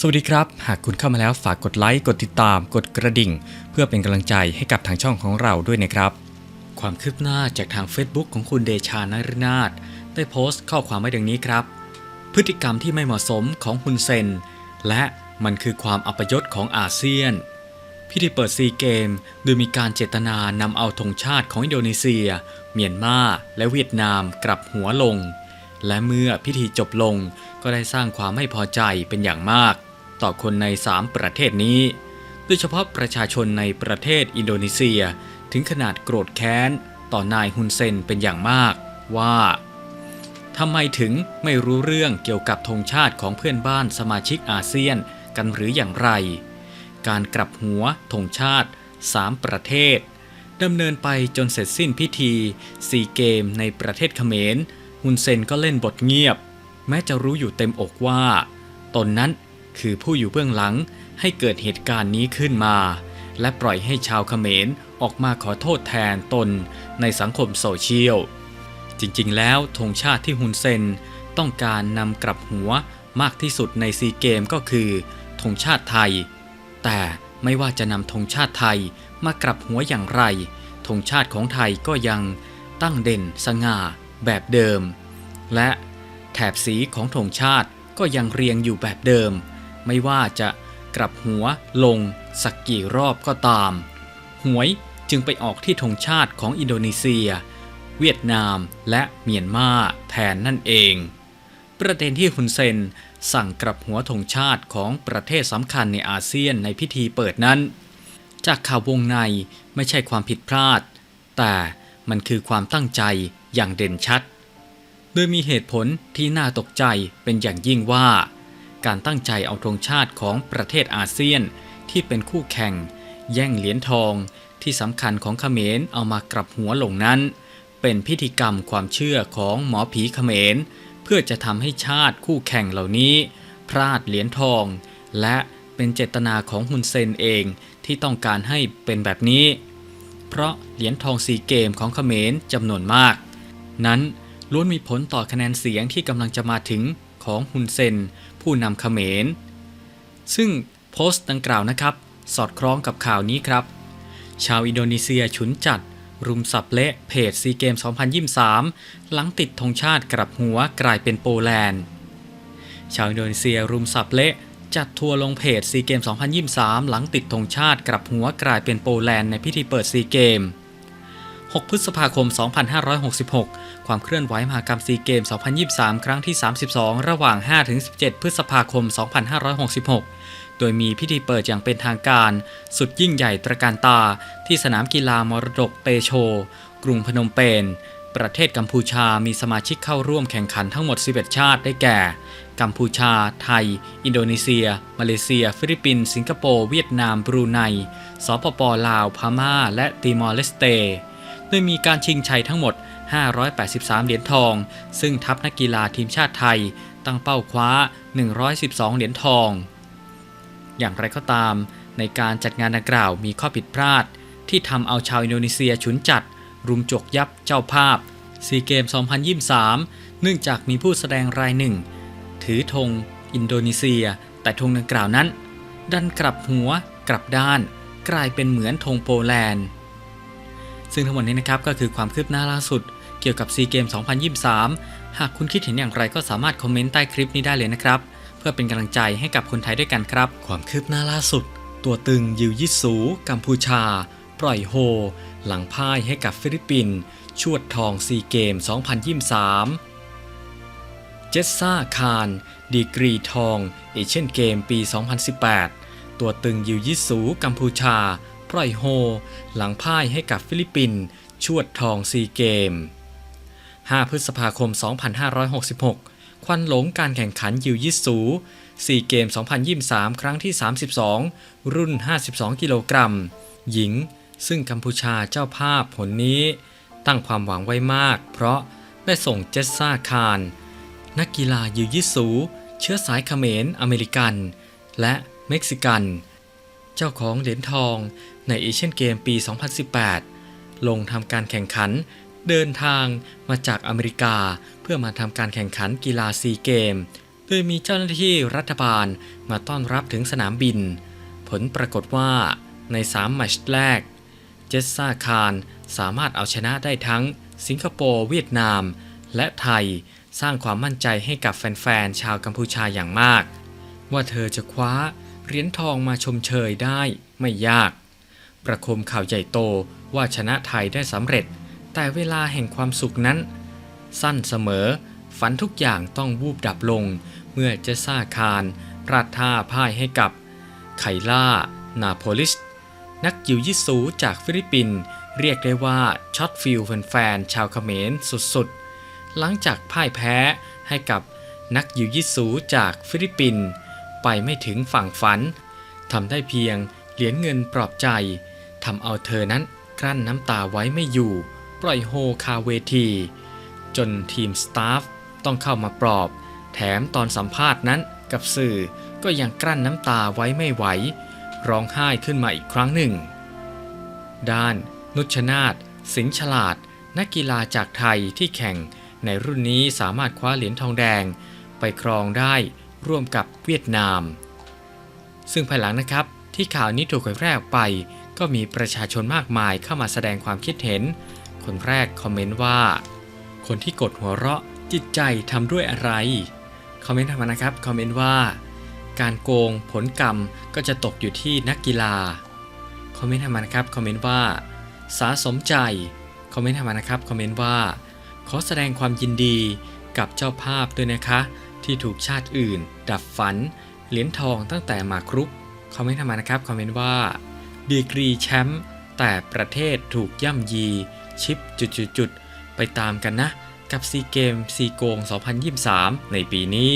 สวัสดีครับ หากคุณเข้ามาแล้วฝากกดไลค์กดติดตาม กดกระดิ่ง เพื่อเป็นกำลังใจให้กับทางช่องของเราด้วยนะครับ ความคืบหน้าจากทาง Facebook ของคุณเดชานรนาถได้โพสต์ข้อความไว้ดังนี้ครับ พฤติกรรมที่ไม่เหมาะสมของฮุนเซน และมันคือความอัปยศของอาเซียน พิธีเปิดซีเกม โดยมีการเจตนานำเอาธงชาติของอินโดนีเซีย เมียนมาและเวียดนามกลับหัวลง และเมื่อพิธีจบลงก็ได้สร้างความไม่พอใจเป็นอย่างมาก ต่อคนใน 3 ประเทศนี้ โดยเฉพาะประชาชนในประเทศอินโดนีเซีย ถึงขนาดโกรธแค้น ต่อนายฮุนเซนเป็นอย่างมากว่าทำไมถึงไม่รู้เรื่องเกี่ยวกับธงชาติของเพื่อนบ้านสมาชิกอาเซียนกันหรืออย่างไร การกลับหัวธงชาติ 3 ประเทศดำเนินไปจนเสร็จสิ้นพิธีซีเกมในประเทศเขมรฮุนเซนก็เล่นบทเงียบ แม้จะรู้อยู่เต็มอกว่า ตนนั้น คือผู้อยู่เบื้องหลังให้เกิดเหตุการณ์นี้ขึ้นมา และปล่อยให้ชาวเขมรออกมาขอโทษแทนตนในสังคมโซเชียล จริงๆ แล้วธงชาติที่ฮุนเซนต้องการนำกลับหัวมากที่สุดในซีเกมก็คือธงชาติไทย แต่ไม่ว่าจะนำธงชาติไทยมากลับหัวอย่างไรธงชาติของไทยก็ยังตั้งเด่นสง่าแบบเดิม และแถบสีของธงชาติก็ยังเรียงอยู่แบบเดิม ไม่ว่าจะกลับหัวลงสักกี่รอบก็ตาม หวยจึงไปออกที่ธงชาติของอินโดนีเซีย เวียดนามและเมียนมาแทนนั่นเอง ประเด็นที่ฮุนเซนสั่งกลับหัวธงชาติของประเทศสำคัญในอาเซียนในพิธีเปิดนั้น จากข่าววงในไม่ใช่ความผิดพลาด แต่มันคือความตั้งใจอย่างเด่นชัด โดยมีเหตุผลที่น่าตกใจเป็นอย่างยิ่งว่า การตั้งใจเอาธงชาติของประเทศอาเซียน ที่เป็นคู่แข่ง แย่งเหรียญทอง ที่สำคัญของเขมรเอามากลับหัวลงนั้น เป็นพิธีกรรมความเชื่อของหมอผีเขมร เพื่อจะทำให้ชาติคู่แข่งเหล่านี้ พลาดเหรียญทอง และเป็นเจตนาของฮุนเซนเองที่ต้องการให้เป็นแบบนี้ เพราะเหรียญทองซีเกมของเขมรจำนวนมาก นั้นล้วนมีผลต่อคะแนนเสียงที่กำลังจะมาถึงของฮุนเซน ผู้นำเขมร ซึ่งโพสต์ดังกล่าวนะครับ สอดคล้องกับข่าวนี้ครับ ชาวอินโดนีเซียฉุนจัด รุมสับเละเพจซีเกม 2023 หลังติดธงชาติกลับหัวกลายเป็นโปแลนด์ ชาวอินโดนีเซียรุมสับเละจัดทัวร์ลงเพจซีเกม 2023 หลังติดธงชาติกลับหัวกลายเป็นโปแลนด์ในพิธีเปิดซีเกม 6 พฤษภาคม 2566 ความเคลื่อนไหวมหากรรมซีเกม 2023 ครั้งที่ 32 ระหว่าง 5-17 พฤษภาคม 2566 โดยมีพิธีเปิดอย่างเป็นทางการ สุดยิ่งใหญ่ตระการตา ที่สนามกีฬามรดกเตโช กรุงพนมเปญ ประเทศกัมพูชามีสมาชิกเข้าร่วมแข่งขันทั้งหมด 11 ชาติได้แก่ กัมพูชา ไทย อินโดนีเซีย มาเลเซีย ฟิลิปปินส์ สิงคโปร์ เวียดนาม บรูไน สปปลาว พม่า และติมอร์เลสเต โดยมีการชิงชัยทั้งหมด 583 เหรียญทอง ซึ่งทัพนักกีฬาทีมชาติไทย ตั้งเป้าคว้า 112 เหรียญทอง อย่างไรก็ตาม ในการจัดงานดังกล่าวมีข้อผิดพลาด ที่ทำเอาชาวอินโดนีเซียฉุนจัด รุมจกยับเจ้าภาพซีเกม 2023 เนื่องจากมีผู้แสดงรายหนึ่ง ถือธงอินโดนีเซีย แต่ธงดังกล่าวนั้น ดันกลับหัวกลับด้าน กลายเป็นเหมือนธงโปแลนด์ ซึ่งทั้งหมดนี้นะครับก็คือความคืบหน้าล่าสุด เกี่ยวกับซีเกม2023 หากคุณคิดเห็นอย่างไรก็สามารถคอมเมนต์ใต้คลิปนี้ได้เลยนะครับ เพื่อเป็นกำลังใจให้กับคนไทยด้วยกันครับ ความคืบหน้าล่าสุด ตัวตึงยิวยิสูกัมพูชา ปล่อยโฮ หลังพ่ายให้กับฟิลิปปินส์ชวดทองซีเกม 2023เจสซาคาร ดีกรีทอง เอเชียนเกมปี 2018 ตัวตึงยิวยิสูกัมพูชา ปล่อยโฮ หลังพ่ายให้กับฟิลิปปินส์ชวดทองซีเกม 5 พฤษภาคม 2566 ควันหลงการแข่งขันยิวยิสูซีเกม 2023 ครั้งที่ 32 รุ่น 52 กิโลกรัม หญิง ซึ่งกัมพูชาเจ้าภาพผลนี้ ตั้งความหวังไว้มาก เพราะได้ส่งเจสซาคาร นักกีฬายิวยิสู เชื้อสายเขมรอเมริกัน และเม็กซิกัน เจ้าของเหรียญทองในเอเชียนเกมปี 2018 ลงทำการแข่งขันเดินทางมาจากอเมริกาเพื่อมาทำการแข่งขันกีฬาซีเกม โดยมีเจ้าหน้าที่รัฐบาลมาต้อนรับถึงสนามบิน ผลปรากฏว่าใน 3 แมตช์แรก เจสซาคารสามารถเอาชนะได้ทั้งสิงคโปร์เวียดนาม และไทยสร้างความมั่นใจให้กับแฟนๆ ชาวกัมพูชาอย่างมาก ว่าเธอจะคว้า เหรียญทองมาชมเชยได้ไม่ยาก ประคมข่าวใหญ่โตว่าชนะไทยได้สำเร็จ แต่เวลาแห่งความสุขนั้น สั้นเสมอ ฝันทุกอย่างต้องวูบดับลง เมื่อเจสซาคารพลาดท่าพ่ายให้กับ ไคล่า นาโพลิส นักยิวยิสูจากฟิลิปปินส์เรียกได้ว่าช็อตฟิลแฟนๆชาวเขมรสุดๆ หลังจากพ่ายแพ้ให้กับนักยิวยิสูจากฟิลิปปินส์ ไปไม่ถึงฝั่งฝันทำได้เพียงเหรียญเงินปลอบใจทำเอาเธอนั้นกลั้นน้ำตาไว้ไม่อยู่ ปล่อยโฮคาเวที จนทีมสตาฟต้องเข้ามาปลอบ แถมตอนสัมภาษณ์นั้นกับสื่อก็ยังกลั้นน้ำตาไว้ไม่ไหว ร้องไห้ขึ้นมาอีกครั้งหนึ่ง ด้าน นุชนาธสิงห์ฉลาด นักกีฬาจากไทยที่แข่งในรุ่นนี้สามารถคว้าเหรียญทองแดง ไปครองได้ ร่วมกับเวียดนาม ซึ่งภายหลังนะครับที่ข่าวนี้ถูกเผยแพร่ออกไป ก็มีประชาชนมากมายเข้ามาแสดงความคิดเห็น คนแรกคอมเมนต์ว่า คนที่กดหัวเราะจิตใจทำด้วยอะไร คอมเมนต์ทำมานะครับ คอมเมนต์ว่า การโกงผลกรรมก็จะตกอยู่ที่นักกีฬา คอมเมนต์ทำมานะครับ คอมเมนต์ว่า สาสมใจ คอมเมนต์ทำมานะครับ คอมเมนต์ว่า ขอแสดงความยินดีกับเจ้าภาพด้วยนะคะ ที่ถูกชาติอื่น ดับฝัน เหรียญทองตั้งแต่มาครุกคอมเมนต์ทำมานะครับคอมเมนต์ว่า ดีกรีแชมป์แต่ประเทศถูกย่ำยี ชิปจุดๆไปตามกันนะ กับซีเกมซีโกง 2023 ในปีนี้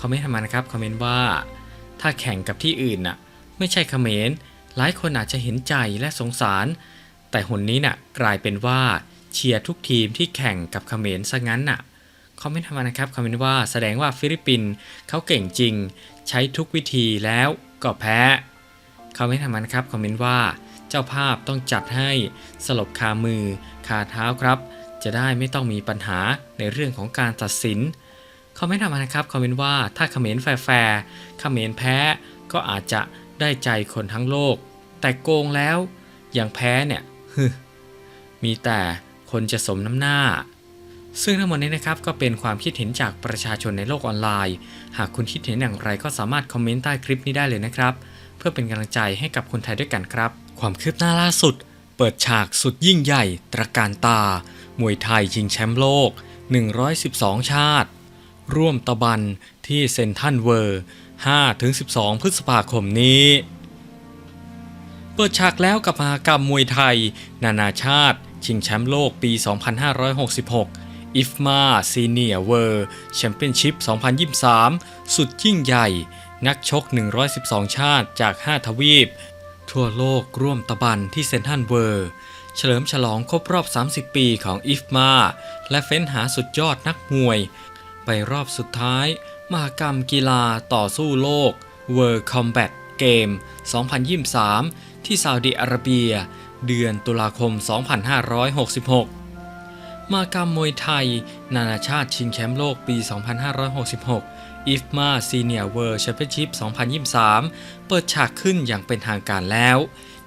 คอมเมนต์ทำมานะครับคอมเมนต์ว่า ถ้าแข่งกับที่อื่นน่ะไม่ใช่เขมรหลายคนอาจจะเห็นใจและสงสาร แต่หนนี้น่ะกลายเป็นว่าเชียร์ทุกทีมที่แข่งกับเขมรซะงั้นน่ะ คอมเมนต์ทำมานะครับคอมเมนต์ว่าแสดงว่าฟิลิปปินส์เขาเก่งจริง ใช้ทุกวิธีแล้วก็แพ้คอมเมนต์ทำมานะครับคอมเมนต์ว่า เจ้าภาพต้องจัดให้สลบคามือคาเท้าครับ จะได้ไม่ต้องมีปัญหาในเรื่องของการตัดสินคอมเมนต์ทำมานะครับคอมเมนต์ว่าถ้าเขมรแฟร์เขมรแพ้ก็อาจจะได้ใจคนทั้งโลก แต่โกงแล้วอย่างแพ้เนี่ยมีแต่คนจะสมน้ำหน้า ซึ่งทั้งหมดนี้นะครับก็เป็นความคิดเห็นจากประชาชนในโลกออนไลน์ หากคุณคิดเห็นอย่างไรก็สามารถคอมเมนต์ใต้คลิปนี้ได้เลยนะครับ เพื่อเป็นกำลังใจให้กับคนไทยด้วยกันครับ ความคืบหน้าล่าสุด เปิดฉากสุดยิ่งใหญ่ ตระการตา มวยไทยชิงแชมป์โลก 112 ชาติ ร่วมตะบันที่เซนทันเวิร์ 5-12 พฤษภาคมนี้ เปิดฉากแล้วกับมหากรรมมวยไทย นานาชาติ ชิงแชมป์โลกปี 2566 IFMA Senior World Championship 2023 สุดยิ่งใหญ่ นักชก 112 ชาติจาก 5 ทวีป ทั่วโลกร่วมตะบันที่เซนทันเวิร์เฉลิมฉลองครบรอบ 30 ปีของ IFMA และเฟ้นหาสุดยอดนักมวย ไปรอบสุดท้าย มหกรรมกีฬาต่อสู้โลก World Combat Game 2023 ที่ซาอุดิอาระเบีย เดือนตุลาคม 2566 มากรรมมวยไทย นานาชาติชิงแชมป์โลกปี 2566 IFMA Senior World Championship 2023 เปิดฉากขึ้นอย่างเป็นทางการแล้ว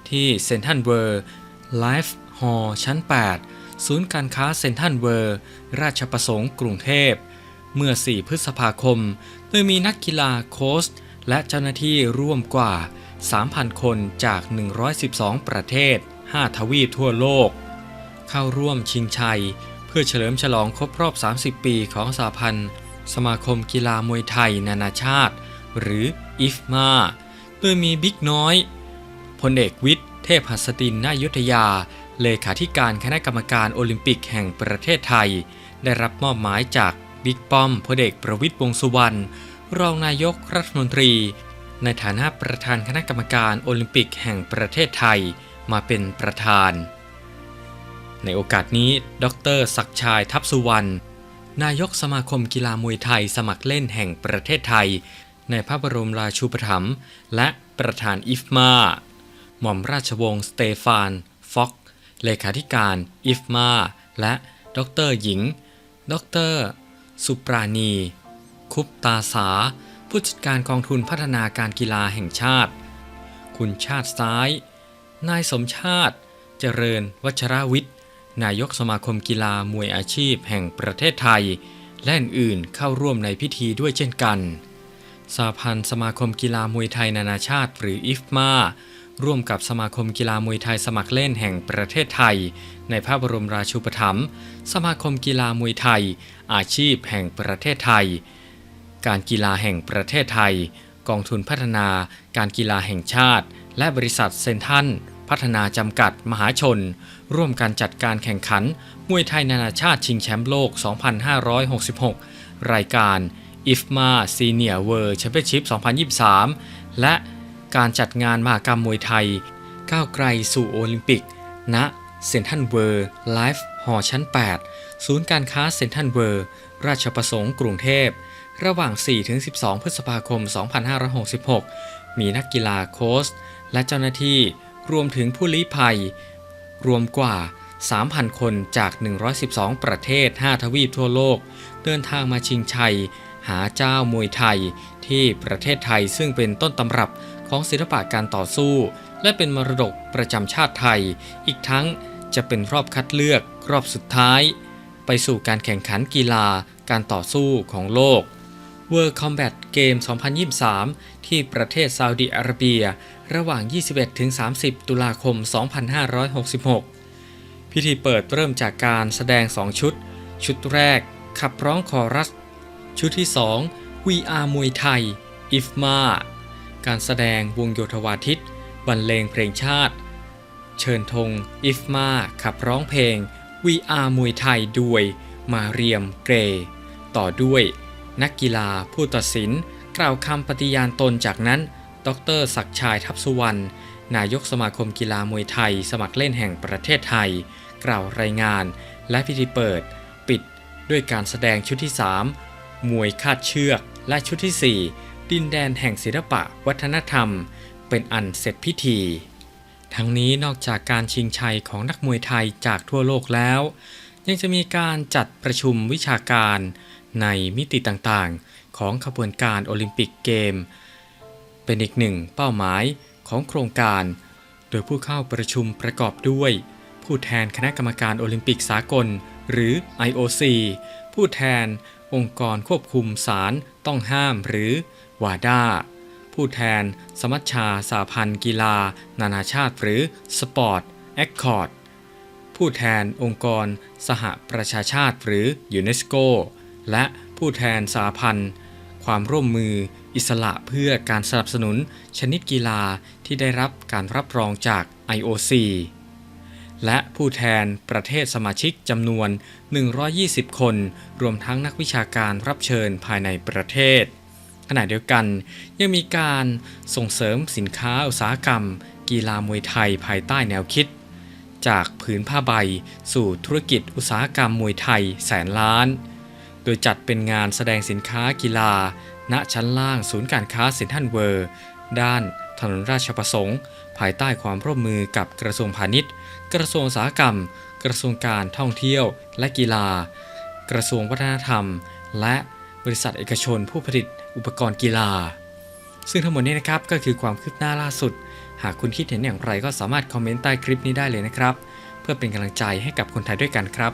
ที่เซนทันเวิร์ไลฟ์ฮอลชั้น 8 ศูนย์การค้าเซนทันเวิร์ราชประสงค์กรุงเทพ เมื่อ 4 พฤษภาคม โดยมีนักกีฬาโค้ชและเจ้าหน้าที่ร่วมกว่า 3,000 คนจาก 112 ประเทศ 5 ทวีปทั่วโลก เข้าร่วมชิงชัย เพื่อเฉลิมฉลองครบรอบ 30 ปีของสหพันธ์ สมาคมกีฬามวยไทยนานาชาติ หรือ IFMA โดยมีบิ๊กน้อยพลเอกวิทย์ เทพหัสดินนายุทธยา เลขาธิการคณะกรรมการโอลิมปิกแห่งประเทศไทย ได้รับมอบหมายจากบิ๊กป้อมพลเอกประวิตรวงษ์สุวรรณรองนายกรัฐมนตรี ในฐานะประธานคณะกรรมการโอลิมปิกแห่งประเทศไทยมาเป็นประธาน ในโอกาสนี้ ดรศักชายทัพสุวรรณ นายกสมาคมกีฬามวยไทยสมัครเล่นแห่งประเทศไทย ในพระบรมราชูปถัมภ์และประธานอิฟมา หม่อมราชวงศ์สเตฟานฟ็อก เลขาธิการอิฟมา และดรหญิง ดร สุปราณี คุปตาสา ผู้จัดการกองทุนพัฒนาการกีฬาแห่งชาติ คุณชาติซ้าย นายสมชาติ เจริญวัชรวิทย์ นายกสมาคมกีฬามวยอาชีพแห่งประเทศไทย และอื่นๆเข้าร่วมในพิธีด้วยเช่นกันสาพันธ์สมาคมกีฬามวยไทยนานาชาติ หรืออิฟมาร่วมกับสมาคมกีฬามวยไทยสมัครเล่นแห่งประเทศไทย ในพระบรมราชูปถัมภ์สมาคมกีฬามวยไทย อาชีพแห่งประเทศไทย การกีฬาแห่งประเทศไทย กองทุนพัฒนา การกีฬาแห่งชาติ และบริษัทเซนทันพัฒนาจำกัดมหาชน ร่วมกันจัดการแข่งขัน มวยไทยนานาชาติชิงแชมป์โลก 2566 รายการ IFMA Senior World Championship 2023 และการจัดงานมหกรรมมวยไทย ก้าวไกลสู่โอลิมปิก ณเซนทันเวิร์ไลฟ์หอชั้น 8 ศูนย์การค้าเซนทันเวิร์ราชประสงค์กรุงเทพ ระหว่าง 4-12 พฤษภาคม 2566 มีนักกีฬาโค้ชและเจ้าหน้าที่รวมถึงผู้ลี้ภัย รวมกว่า 3,000 คนจาก 112 ประเทศ 5 ทวีปทั่วโลก เดินทางมาชิงชัย หาเจ้ามวยไทย ที่ประเทศไทยซึ่งเป็นต้นตำรับของศิลปะการต่อสู้ และเป็นมรดกประจำชาติไทย อีกทั้งจะเป็นรอบคัดเลือกรอบสุดท้าย ไปสู่การแข่งขันกีฬาการต่อสู้ของโลก World Combat Game 2023 ที่ประเทศซาอุดิอาระเบีย ระหว่าง 21-30 ตุลาคม 2566 พิธีเปิดเริ่มจากการแสดง 2 ชุด ชุดแรก ขับร้องคอรัส ชุดที่2 VR มวยไทย IFMA การแสดงวงโยธวาทิต บรรเลงเพลงชาติ เชิญธง IFMA ขับร้องเพลง VR มวยไทยด้วยมาเรียมเกร ต่อด้วย นักกีฬาผู้ตัดสิน กล่าวคำปฏิญาณตนจากนั้น ดรศักชายทัพสุวรรณ นายกสมาคมกีฬามวยไทย สมัครเล่นแห่งประเทศไทย กล่าวรายงาน และพิธีเปิด ปิดด้วยการแสดงชุดที่ 3 มวยคาดเชือก และชุดที่ 4 ดินแดนแห่งศิลปะวัฒนธรรม เป็นอันเสร็จพิธี ทั้งนี้นอกจากการชิงชัยของนักมวยไทยจากทั่วโลกแล้ว ยังจะมีการจัดประชุมวิชาการในมิติต่างๆ ของขบวนการโอลิมปิกเกม เป็นอีกหนึ่งเป้าหมายของโครงการ โดยผู้เข้าประชุมประกอบด้วย ผู้แทนคณะกรรมการโอลิมปิกสากล หรือ IOC ผู้แทนองค์กรควบคุมสารต้องห้ามหรือวาด้าผู้แทนสมัชชาสาพันธ์กีฬา นานาชาติหรือสปอร์ตแอคคอร์ดผู้แทนองค์กรสหประชาชาติหรือยูเนสโกและผู้แทนสาพันธ์ ความร่วมมือ อิสระเพื่อการสนับสนุนชนิดกีฬาที่ได้รับการรับรองจาก IOC และผู้แทนประเทศสมาชิกจำนวน 120 คน รวมทั้งนักวิชาการรับเชิญภายในประเทศ ขณะเดียวกันยังมีการส่งเสริมสินค้าอุตสาหกรรม กีฬามวยไทยภายใต้แนวคิด จากผืนผ้าใบ สู่ธุรกิจอุตสาหกรรมมวยไทยแสนล้าน โดยจัดเป็นงานแสดงสินค้ากีฬา ณชั้นล่างศูนย์การค้าเซ็นทรัลเวิร์ ด้านถนนราชประสงค์ ภายใต้ความร่วมมือกับกระทรวงพาณิชย์ กระทรวงอุตสาหกรรม กระทรวงการท่องเที่ยวและกีฬา กระทรวงวัฒนธรรม และบริษัทเอกชนผู้ผลิตอุปกรณ์กีฬา ซึ่งทั้งหมดนี้นะครับก็คือความคืบหน้าล่าสุด หากคุณคิดเห็นอย่างไรก็สามารถคอมเมนต์ใต้คลิปนี้ได้เลยนะครับ เพื่อเป็นกำลังใจให้กับคนไทยด้วยกันครับ